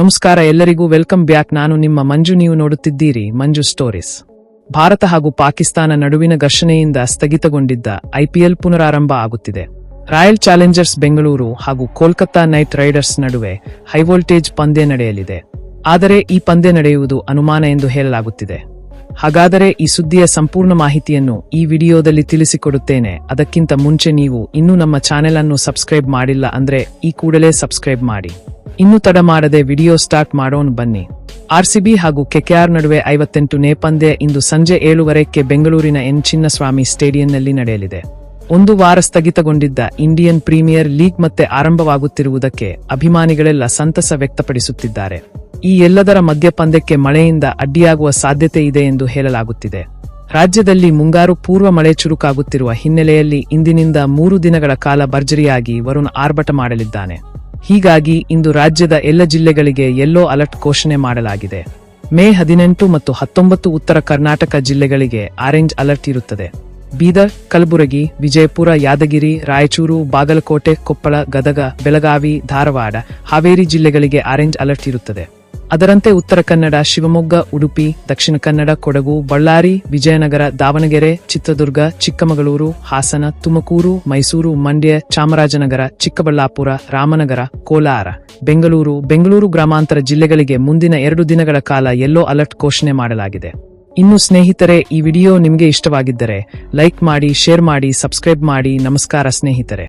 ನಮಸ್ಕಾರ, ಎಲ್ಲರಿಗೂ welcome back. ನಾನು ನಿಮ್ಮ ಮಂಜು, ನೀವು ನೋಡುತ್ತಿದ್ದೀರಿ ಮಂಜು ಸ್ಟೋರೀಸ್. ಭಾರತ ಹಾಗೂ ಪಾಕಿಸ್ತಾನ ನಡುವಿನ ಘರ್ಷಣೆಯಿಂದ ಸ್ಥಗಿತಗೊಂಡಿದ್ದ ಐಪಿಎಲ್ ಪುನರಾರಂಭ ಆಗುತ್ತಿದೆ. ರಾಯಲ್ ಚಾಲೆಂಜರ್ಸ್ ಬೆಂಗಳೂರು ಹಾಗೂ ಕೋಲ್ಕತ್ತಾ ನೈಟ್ ರೈಡರ್ಸ್ ನಡುವೆ ಹೈವೋಲ್ಟೇಜ್ ಪಂದ್ಯ ನಡೆಯಲಿದೆ. ಆದರೆ ಈ ಪಂದ್ಯ ನಡೆಯುವುದು ಅನುಮಾನ ಎಂದು ಹೇಳಲಾಗುತ್ತಿದೆ. ಹಾಗಾದರೆ ಈ ಸುದ್ದಿಯ ಸಂಪೂರ್ಣ ಮಾಹಿತಿಯನ್ನು ಈ ವಿಡಿಯೋದಲ್ಲಿ ತಿಳಿಸಿಕೊಡುತ್ತೇನೆ. ಅದಕ್ಕಿಂತ ಮುಂಚೆ ನೀವು ಇನ್ನೂ ನಮ್ಮ ಚಾನೆಲ್ ಅನ್ನು ಸಬ್ಸ್ಕ್ರೈಬ್ ಮಾಡಿಲ್ಲ ಅಂದ್ರೆ ಈ ಕೂಡಲೇ ಸಬ್ಸ್ಕ್ರೈಬ್ ಮಾಡಿ. ಇನ್ನು ತಡ ಮಾಡದೆ ವಿಡಿಯೋ ಸ್ಟಾರ್ಟ್ ಮಾಡೋಣ ಬನ್ನಿ. ಆರ್ಸಿಬಿ ಹಾಗೂ ಕೆಕೆಆರ್ ನಡುವೆ ಐವತ್ತೆಂಟನೇ ಪಂದ್ಯ ಇಂದು ಸಂಜೆ ಏಳುವರೆಕ್ಕೆ ಬೆಂಗಳೂರಿನ ಎನ್ ಚಿನ್ನಸ್ವಾಮಿ ಸ್ಟೇಡಿಯಂನಲ್ಲಿ ನಡೆಯಲಿದೆ. ಒಂದು ವಾರ ಸ್ಥಗಿತಗೊಂಡಿದ್ದ ಇಂಡಿಯನ್ ಪ್ರೀಮಿಯರ್ ಲೀಗ್ ಮತ್ತೆ ಆರಂಭವಾಗುತ್ತಿರುವುದಕ್ಕೆ ಅಭಿಮಾನಿಗಳೆಲ್ಲ ಸಂತಸ ವ್ಯಕ್ತಪಡಿಸುತ್ತಿದ್ದಾರೆ. ಈ ಎಲ್ಲದರ ಮಧ್ಯ ಪಂದ್ಯಕ್ಕೆ ಮಳೆಯಿಂದ ಅಡ್ಡಿಯಾಗುವ ಸಾಧ್ಯತೆ ಇದೆ ಎಂದು ಹೇಳಲಾಗುತ್ತಿದೆ. ರಾಜ್ಯದಲ್ಲಿ ಮುಂಗಾರು ಪೂರ್ವ ಮಳೆ ಚುರುಕಾಗುತ್ತಿರುವ ಹಿನ್ನೆಲೆಯಲ್ಲಿ ಇಂದಿನಿಂದ ಮೂರು ದಿನಗಳ ಕಾಲ ಭರ್ಜರಿಯಾಗಿ ವರುಣ್ ಆರ್ಭಟ ಮಾಡಲಿದ್ದಾನೆ. ಹೀಗಾಗಿ ಇಂದು ರಾಜ್ಯದ ಎಲ್ಲ ಜಿಲ್ಲೆಗಳಿಗೆ ಯೆಲ್ಲೋ ಅಲರ್ಟ್ ಘೋಷಣೆ ಮಾಡಲಾಗಿದೆ. ಮೇ ಹದಿನೆಂಟು ಮತ್ತು ಹತ್ತೊಂಬತ್ತು ಉತ್ತರ ಕರ್ನಾಟಕ ಜಿಲ್ಲೆಗಳಿಗೆ ಆರೆಂಜ್ ಅಲರ್ಟ್ ಇರುತ್ತದೆ. ಬೀದರ್, ಕಲಬುರಗಿ, ವಿಜಯಪುರ, ಯಾದಗಿರಿ, ರಾಯಚೂರು, ಬಾಗಲಕೋಟೆ, ಕೊಪ್ಪಳ, ಗದಗ, ಬೆಳಗಾವಿ, ಧಾರವಾಡ, ಹಾವೇರಿ ಜಿಲ್ಲೆಗಳಿಗೆ ಆರೆಂಜ್ ಅಲರ್ಟ್ ಇರುತ್ತದೆ. ಅದರಂತೆ ಉತ್ತರ ಕನ್ನಡ, ಶಿವಮೊಗ್ಗ, ಉಡುಪಿ, ದಕ್ಷಿಣ ಕನ್ನಡ, ಕೊಡಗು, ಬಳ್ಳಾರಿ, ವಿಜಯನಗರ, ದಾವಣಗೆರೆ, ಚಿತ್ರದುರ್ಗ, ಚಿಕ್ಕಮಗಳೂರು, ಹಾಸನ, ತುಮಕೂರು, ಮೈಸೂರು, ಮಂಡ್ಯ, ಚಾಮರಾಜನಗರ, ಚಿಕ್ಕಬಳ್ಳಾಪುರ, ರಾಮನಗರ, ಕೋಲಾರ, ಬೆಂಗಳೂರು ಬೆಂಗಳೂರು ಗ್ರಾಮಾಂತರ ಜಿಲ್ಲೆಗಳಿಗೆ ಮುಂದಿನ ಎರಡು ದಿನಗಳ ಕಾಲ ಯೆಲ್ಲೋ ಅಲರ್ಟ್ ಘೋಷಣೆ ಮಾಡಲಾಗಿದೆ. ಇನ್ನು ಸ್ನೇಹಿತರೆ, ಈ ವಿಡಿಯೋ ನಿಮಗೆ ಇಷ್ಟವಾಗಿದ್ದರೆ ಲೈಕ್ ಮಾಡಿ, ಶೇರ್ ಮಾಡಿ, ಸಬ್ಸ್ಕ್ರೈಬ್ ಮಾಡಿ. ನಮಸ್ಕಾರ ಸ್ನೇಹಿತರೆ.